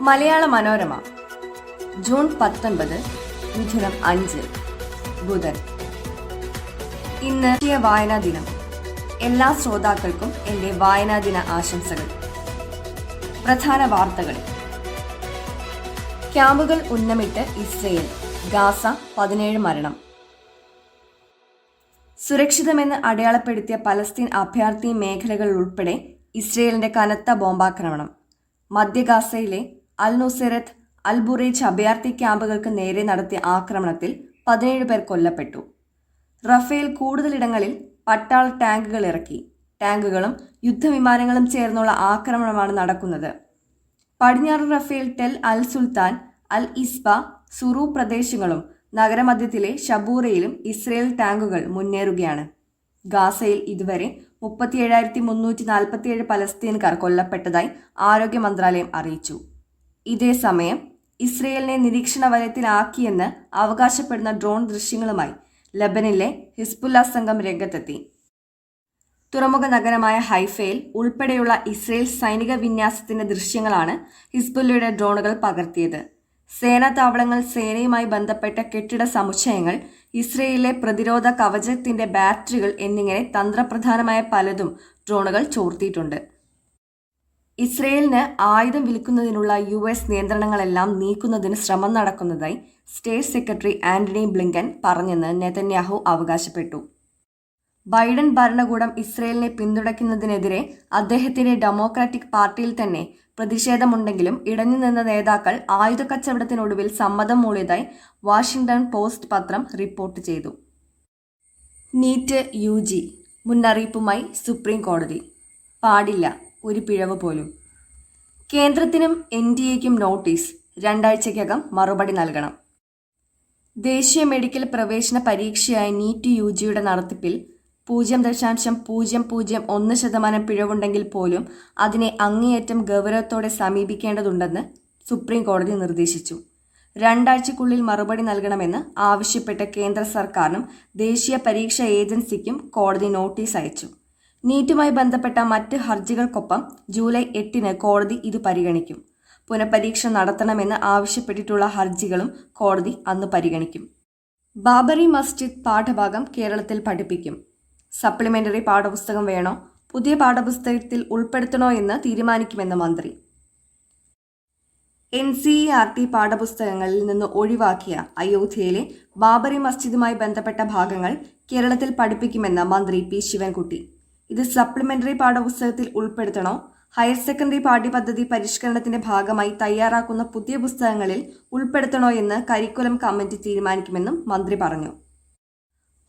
Malayala Manorama June പത്തൊൻപത് മിഥുനം അഞ്ച് ബുധൻ. ഇന്ന് വായനാ ദിനം. എല്ലാ ശ്രോതാക്കൾക്കും എന്റെ വായനാ ദിന ആശംസകൾ. പ്രധാന വാർത്തകൾ ക്യാമ്പുകൾ ഉന്നമിട്ട് ഇസ്രയേൽ ഗാസ പതിനേഴ് മരണം. സുരക്ഷിതമെന്ന് അടയാളപ്പെടുത്തിയ പലസ്തീൻ അഭയാർത്ഥി മേഖലകൾ ഉൾപ്പെടെ ഇസ്രയേലിന്റെ കനത്ത ബോംബാക്രമണം. മധ്യ ഗാസയിലെ അൽ നുസിറത്ത് അൽ ബുറേജ് അഭയാർത്ഥി ക്യാമ്പുകൾക്ക് നേരെ നടത്തിയ ആക്രമണത്തിൽ പതിനേഴ് പേർ കൊല്ലപ്പെട്ടു. റഫേൽ കൂടുതലിടങ്ങളിൽ പട്ടാള ടാങ്കുകൾ ഇറക്കി. ടാങ്കുകളും യുദ്ധവിമാനങ്ങളും ചേർന്നുള്ള ആക്രമണമാണ് നടക്കുന്നത്. പടിഞ്ഞാറൻ റഫേൽ ടെൽ അൽ സുൽത്താൻ അൽ ഇസ്ബ സുറു പ്രദേശങ്ങളും നഗരമധ്യത്തിലെ ഷബൂറയിലും ഇസ്രയേൽ ടാങ്കുകൾ മുന്നേറുകയാണ്. ഗാസയിൽ ഇതുവരെ മുപ്പത്തിയേഴായിരത്തി മുന്നൂറ്റി നാൽപ്പത്തിയേഴ് പലസ്തീൻകാർ കൊല്ലപ്പെട്ടതായി ആരോഗ്യ മന്ത്രാലയം അറിയിച്ചു. ഇതേസമയം ഇസ്രയേലിനെ നിരീക്ഷണ വലയത്തിലാക്കിയെന്ന് അവകാശപ്പെടുന്ന ഡ്രോൺ ദൃശ്യങ്ങളുമായി ലബനിലെ ഹിസ്ബുല്ല സംഘം രംഗത്തെത്തി. തുറമുഖ നഗരമായ ഹൈഫയിൽ ഉൾപ്പെടെയുള്ള ഇസ്രയേൽ സൈനിക വിന്യാസത്തിന്റെ ദൃശ്യങ്ങളാണ് ഹിസ്ബുല്ലയുടെ ഡ്രോണുകൾ പകർത്തിയത്. സേനാ താവളങ്ങൾ സേനയുമായി ബന്ധപ്പെട്ട കെട്ടിട സമുച്ചയങ്ങൾ ഇസ്രയേലിലെ പ്രതിരോധ കവചത്തിന്റെ ബാറ്ററികൾ എന്നിങ്ങനെ തന്ത്രപ്രധാനമായ പലതും ഡ്രോണുകൾ ചോർത്തിയിട്ടുണ്ട്. ഇസ്രയേലിന് ആയുധം വിൽക്കുന്നതിനുള്ള യു എസ് നിയന്ത്രണങ്ങളെല്ലാം നീക്കുന്നതിന് ശ്രമം നടക്കുന്നതായി സ്റ്റേറ്റ് സെക്രട്ടറി ആന്റണി ബ്ലിങ്കൻ പറഞ്ഞെന്ന് നെതന്യാഹു അവകാശപ്പെട്ടു. ബൈഡൻ ഭരണകൂടം ഇസ്രയേലിനെ പിന്തുണയ്ക്കുന്നതിനെതിരെ അദ്ദേഹത്തിന്റെ ഡെമോക്രാറ്റിക് പാർട്ടിയിൽ തന്നെ പ്രതിഷേധമുണ്ടെങ്കിലും ഇടഞ്ഞു നിന്ന നേതാക്കൾ ആയുധ കച്ചവടത്തിനൊടുവിൽ സമ്മതം മൂളിയതായി വാഷിംഗ്ടൺ പോസ്റ്റ് പത്രം റിപ്പോർട്ട് ചെയ്തു. NEET U G. മുന്നറിയിപ്പുമായി സുപ്രീം കോടതി. പാടില്ല ഒരു പിഴവ് പോലും. കേന്ദ്രത്തിനും എൻ ഡി എക്കും നോട്ടീസ്. രണ്ടാഴ്ചയ്ക്കകം മറുപടി നൽകണം. ദേശീയ മെഡിക്കൽ പ്രവേശന പരീക്ഷയായ നീറ്റ് യു ജിയുടെ നടത്തിപ്പിൽ പൂജ്യം ദശാംശം പൂജ്യം പൂജ്യം ഒന്ന് ശതമാനം പിഴവുണ്ടെങ്കിൽ പോലും അതിനെ അങ്ങേയറ്റം ഗൗരവത്തോടെ സമീപിക്കേണ്ടതുണ്ടെന്ന് സുപ്രീം കോടതി നിർദ്ദേശിച്ചു. രണ്ടാഴ്ചക്കുള്ളിൽ മറുപടി നൽകണമെന്ന് ആവശ്യപ്പെട്ട കേന്ദ്ര സർക്കാരിനും ദേശീയ പരീക്ഷാ ഏജൻസിക്കും കോടതി നോട്ടീസ് അയച്ചു. നീറ്റുമായി ബന്ധപ്പെട്ട മറ്റ് ഹർജികൾക്കൊപ്പം ജൂലൈ എട്ടിന് കോടതി ഇത് പരിഗണിക്കും. പുനഃപരീക്ഷ നടത്തണമെന്ന് ആവശ്യപ്പെട്ടിട്ടുള്ള ഹർജികളും കോടതി അന്ന് പരിഗണിക്കും. ബാബറി മസ്ജിദ് പാഠഭാഗം കേരളത്തിൽ പഠിപ്പിക്കും. സപ്ലിമെന്ററി പാഠപുസ്തകം വേണോ? പുതിയ പാഠപുസ്തകത്തിൽ ഉൾപ്പെടുത്തണോ എന്ന് തീരുമാനിക്കുമെന്ന് മന്ത്രി. N C E R T പാഠപുസ്തകങ്ങളിൽ നിന്ന് ഒഴിവാക്കിയ അയോധ്യയിലെ ബാബറി മസ്ജിദുമായി ബന്ധപ്പെട്ട ഭാഗങ്ങൾ കേരളത്തിൽ പഠിപ്പിക്കുമെന്ന് മന്ത്രി പി ശിവൻകുട്ടി. ഇത് സപ്ലിമെന്ററി പാഠപുസ്തകത്തിൽ ഉൾപ്പെടുത്തണോ? ഹയർ സെക്കൻഡറി പാഠ്യപദ്ധതി പരിഷ്കരണത്തിന്റെ ഭാഗമായി തയ്യാറാക്കുന്ന പുതിയ പുസ്തകങ്ങളിൽ ഉൾപ്പെടുത്തണോ എന്ന് കരിക്കുലം കമ്മിറ്റി തീരുമാനിക്കുമെന്നും മന്ത്രി പറഞ്ഞു.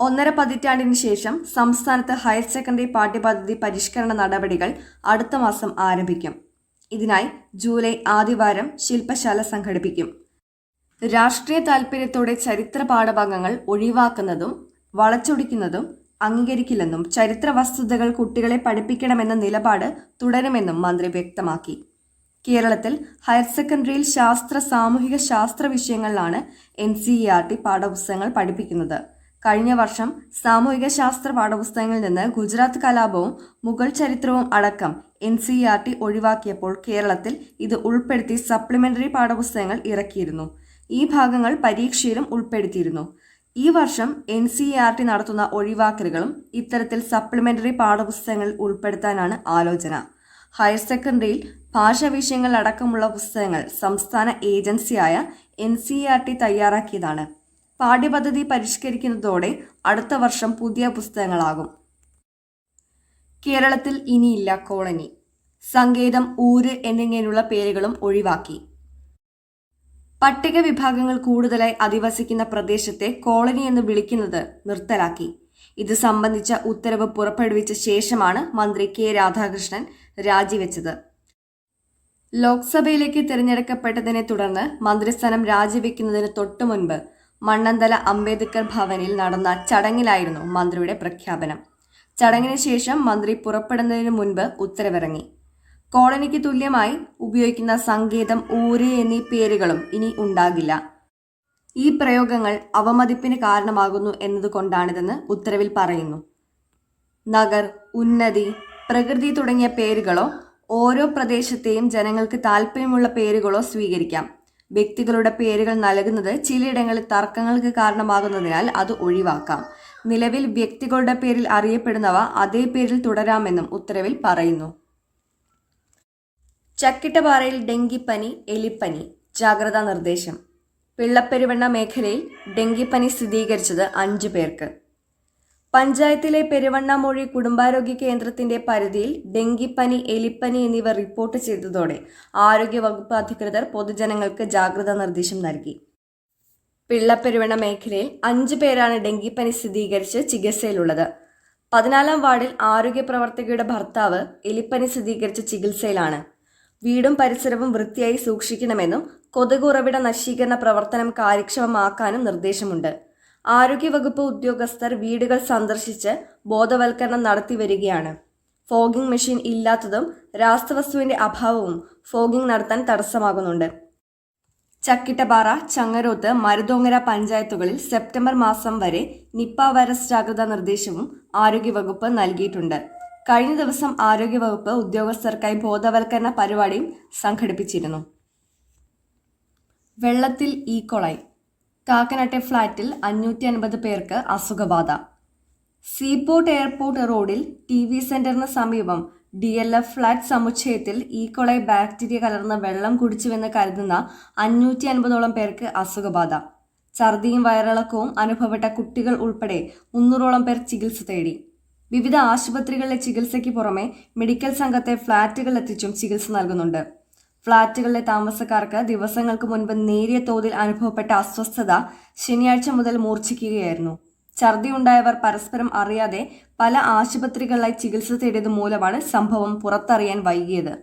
ഒന്നര പതിറ്റാണ്ടിന് ശേഷം സംസ്ഥാനത്ത് ഹയർ സെക്കൻഡറി പാഠ്യപദ്ധതി പരിഷ്കരണ നടപടികൾ അടുത്ത മാസം ആരംഭിക്കും. ഇതിനായി ജൂലൈ ആദ്യവാരം ശില്പശാല സംഘടിപ്പിക്കും. രാഷ്ട്രീയ താൽപ്പര്യത്തോടെ ചരിത്ര പാഠഭാഗങ്ങൾ ഒഴിവാക്കുന്നതും വളച്ചൊടിക്കുന്നതും അംഗീകരിക്കില്ലെന്നും ചരിത്ര വസ്തുതകൾ കുട്ടികളെ പഠിപ്പിക്കണമെന്ന നിലപാട് തുടരുമെന്നും മന്ത്രി വ്യക്തമാക്കി. കേരളത്തിൽ ഹയർ സെക്കൻഡറിയിൽ ശാസ്ത്ര സാമൂഹിക ശാസ്ത്ര വിഷയങ്ങളിലാണ് N C E R T പാഠപുസ്തകങ്ങൾ പഠിപ്പിക്കുന്നത്. കഴിഞ്ഞ വർഷം സാമൂഹിക ശാസ്ത്ര പാഠപുസ്തകങ്ങളിൽ നിന്ന് ഗുജറാത്ത് കലാപവും മുഗൾ ചരിത്രവും അടക്കം എൻ സി ആർ ടി ഒഴിവാക്കിയപ്പോൾ കേരളത്തിൽ ഇത് ഉൾപ്പെടുത്തി സപ്ലിമെന്ററി പാഠപുസ്തകങ്ങൾ ഇറക്കിയിരുന്നു. ഈ ഭാഗങ്ങൾ പരീക്ഷയിലും ഉൾപ്പെടുത്തിയിരുന്നു. ഈ വർഷം എൻ സി ആർ ടി നടത്തുന്ന ഒഴിവാക്കലുകളും ഇത്തരത്തിൽ സപ്ലിമെന്ററി പാഠപുസ്തകങ്ങളിൽ ഉൾപ്പെടുത്താനാണ് ആലോചന. ഹയർ സെക്കൻഡറിയിൽ ഭാഷാ വിഷയങ്ങൾ അടക്കമുള്ള പുസ്തകങ്ങൾ സംസ്ഥാന ഏജൻസിയായ എൻ സി ആർ ടി തയ്യാറാക്കിയതാണ്. പാഠ്യപദ്ധതി പരിഷ്കരിക്കുന്നതോടെ അടുത്ത വർഷം പുതിയ പുസ്തകങ്ങളാകും. കേരളത്തിൽ ഇനിയില്ല കോളനി. സങ്കേതം ഊര് എന്നിങ്ങനെയുള്ള പേരുകളും ഒഴിവാക്കി. പട്ടിക വിഭാഗങ്ങൾ കൂടുതലായി അധിവസിക്കുന്ന പ്രദേശത്തെ കോളനി എന്ന് വിളിക്കുന്നത് നിർത്തലാക്കി. ഇത് സംബന്ധിച്ച ഉത്തരവ് പുറപ്പെടുവിച്ച ശേഷമാണ് മന്ത്രി കെ രാധാകൃഷ്ണൻ രാജിവെച്ചത്. ലോക്സഭയിലേക്ക് തിരഞ്ഞെടുക്കപ്പെട്ടതിനെ തുടർന്ന് മന്ത്രിസ്ഥാനം രാജിവെക്കുന്നതിന് തൊട്ടു മുൻപ് മണ്ണന്തല അംബേദ്കർ ഭവനിൽ നടന്ന ചടങ്ങിലായിരുന്നു മന്ത്രിയുടെ പ്രഖ്യാപനം. ചടങ്ങിന് ശേഷം മന്ത്രി പുറപ്പെടുന്നതിന് മുൻപ് ഉത്തരവിറങ്ങി. കോളനിക്ക് തുല്യമായി ഉപയോഗിക്കുന്ന സങ്കേതം ഊര് എന്നീ പേരുകളും ഇനി ഉണ്ടാകില്ല. ഈ പ്രയോഗങ്ങൾ അവമതിപ്പിന് കാരണമാകുന്നു എന്നതുകൊണ്ടാണിതെന്ന് ഉത്തരവിൽ പറയുന്നു. നഗർ ഉന്നതി പ്രകൃതി തുടങ്ങിയ പേരുകളോ ഓരോ പ്രദേശത്തെയും ജനങ്ങൾക്ക് താല്പര്യമുള്ള പേരുകളോ സ്വീകരിക്കാം. വ്യക്തികളുടെ പേരുകൾ നൽകുന്നത് ചിലയിടങ്ങളിൽ തർക്കങ്ങൾക്ക് കാരണമാകുന്നതിനാൽ അത് ഒഴിവാക്കാം. നിലവിൽ വ്യക്തികളുടെ പേരിൽ അറിയപ്പെടുന്നവ അതേ പേരിൽ തുടരാമെന്നും ഉത്തരവിൽ പറയുന്നു. ചക്കിട്ടപാറയിൽ ഡെങ്കിപ്പനി എലിപ്പനി. ജാഗ്രതാ നിർദ്ദേശം. പിള്ളപ്പെരുവണ്ണ മേഖലയിൽ ഡെങ്കിപ്പനി സ്ഥിരീകരിച്ചത് അഞ്ചു പേർക്ക്. പഞ്ചായത്തിലെ പെരുവണ്ണമൊഴി കുടുംബാരോഗ്യ കേന്ദ്രത്തിന്റെ പരിധിയിൽ ഡെങ്കിപ്പനി എലിപ്പനി എന്നിവ റിപ്പോർട്ട് ചെയ്തതോടെ ആരോഗ്യവകുപ്പ് അധികൃതർ പൊതുജനങ്ങൾക്ക് ജാഗ്രതാ നിർദ്ദേശം നൽകി. പിള്ളപ്പെരുവണ്ണ മേഖലയിൽ അഞ്ചു പേരാണ് ഡെങ്കിപ്പനി സ്ഥിരീകരിച്ച് ചികിത്സയിലുള്ളത്. പതിനാലാം വാർഡിൽ ആരോഗ്യ പ്രവർത്തകയുടെ ഭർത്താവ് എലിപ്പനി സ്ഥിരീകരിച്ച് ചികിത്സയിലാണ്. വീടും പരിസരവും വൃത്തിയായി സൂക്ഷിക്കണമെന്നും കൊതുക് ഉറവിട നശീകരണ പ്രവർത്തനം കാര്യക്ഷമമാക്കാനും നിർദ്ദേശമുണ്ട്. ആരോഗ്യവകുപ്പ് ഉദ്യോഗസ്ഥർ വീടുകൾ സന്ദർശിച്ച് ബോധവൽക്കരണം നടത്തി വരികയാണ്. ഫോഗിംഗ് മെഷീൻ ഇല്ലാത്തതും രാസവസ്തുവിന്റെ അഭാവവും ഫോഗിംഗ് നടത്താൻ തടസ്സമാകുന്നുണ്ട്. ചക്കിട്ടപാറ ചങ്ങരോത്ത് മരുതോങ്ങര പഞ്ചായത്തുകളിൽ സെപ്റ്റംബർ മാസം വരെ നിപ്പ വൈറസ് ജാഗ്രതാ നിർദ്ദേശവും ആരോഗ്യവകുപ്പ് നൽകിയിട്ടുണ്ട്. കഴിഞ്ഞ ദിവസം ആരോഗ്യവകുപ്പ് ഉദ്യോഗസ്ഥർക്കായി ബോധവൽക്കരണ പരിപാടിയും സംഘടിപ്പിച്ചിരുന്നു. വെള്ളത്തിൽ ഈക്കൊളായി കാക്കനാട്ടെ ഫ്ളാറ്റിൽ അഞ്ഞൂറ്റി അൻപത് പേർക്ക് അസുഖബാധ. സീപോർട്ട് എയർപോർട്ട് റോഡിൽ ടി വി സെന്ററിന് സമീപം ഡി എൽ എഫ് ഫ്ളാറ്റ് സമുച്ചയത്തിൽ ഈക്കോളൈ ബാക്ടീരിയ കലർന്ന വെള്ളം കുടിച്ചുവെന്ന് കരുതുന്ന അഞ്ഞൂറ്റി അൻപതോളം പേർക്ക് അസുഖബാധ. ഛർദിയും വയറിളക്കവും അനുഭവപ്പെട്ട കുട്ടികൾ ഉൾപ്പെടെ മുന്നൂറോളം പേർ ചികിത്സ തേടി. വിവിധ ആശുപത്രികളിലെ ചികിത്സയ്ക്ക് പുറമെ മെഡിക്കൽ സംഘത്തെ ഫ്ളാറ്റുകളിലെത്തിച്ചും ചികിത്സ നൽകുന്നുണ്ട്. ഫ്ളാറ്റുകളിലെ താമസക്കാർക്ക് ദിവസങ്ങൾക്ക് മുൻപ് നേരിയ തോതിൽ അനുഭവപ്പെട്ട അസ്വസ്ഥത ശനിയാഴ്ച മുതൽ മൂർച്ഛിക്കുകയായിരുന്നു. ഛർദി ഉണ്ടായവർ പരസ്പരം അറിയാതെ പല ആശുപത്രികളിലായി ചികിത്സ തേടിയത് മൂലമാണ് സംഭവം പുറത്തറിയാൻ വൈകിയത്.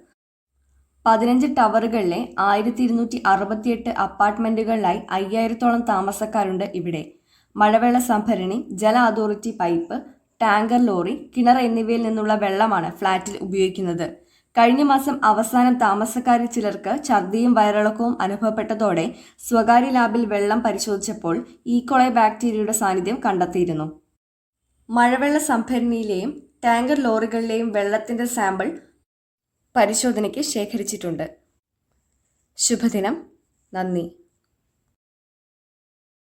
പതിനഞ്ച് ടവറുകളിലെ ആയിരത്തി ഇരുന്നൂറ്റി അറുപത്തിയെട്ട് അപ്പാർട്ട്മെന്റുകളിലായി അയ്യായിരത്തോളം താമസക്കാരുണ്ട് ഇവിടെ. മഴവെള്ള സംഭരണി ജല അതോറിറ്റി പൈപ്പ് ടാങ്കർ ലോറി കിണർ എന്നിവയിൽ നിന്നുള്ള വെള്ളമാണ് ഫ്ളാറ്റിൽ ഉപയോഗിക്കുന്നത്. കഴിഞ്ഞ മാസം അവസാനം താമസക്കാരിൽ ചിലർക്ക് ഛർദിയും വയറിളക്കവും അനുഭവപ്പെട്ടതോടെ സ്വകാര്യ ലാബിൽ വെള്ളം പരിശോധിച്ചപ്പോൾ ഈക്കോളെ ബാക്ടീരിയയുടെ സാന്നിധ്യം കണ്ടെത്തിയിരുന്നു. മഴവെള്ള സംഭരണിയിലെയും ടാങ്കർ ലോറികളിലെയും വെള്ളത്തിന്റെ സാമ്പിൾ പരിശോധനയ്ക്ക് ശേഖരിച്ചിട്ടുണ്ട്. ശുഭദിനം. നന്ദി.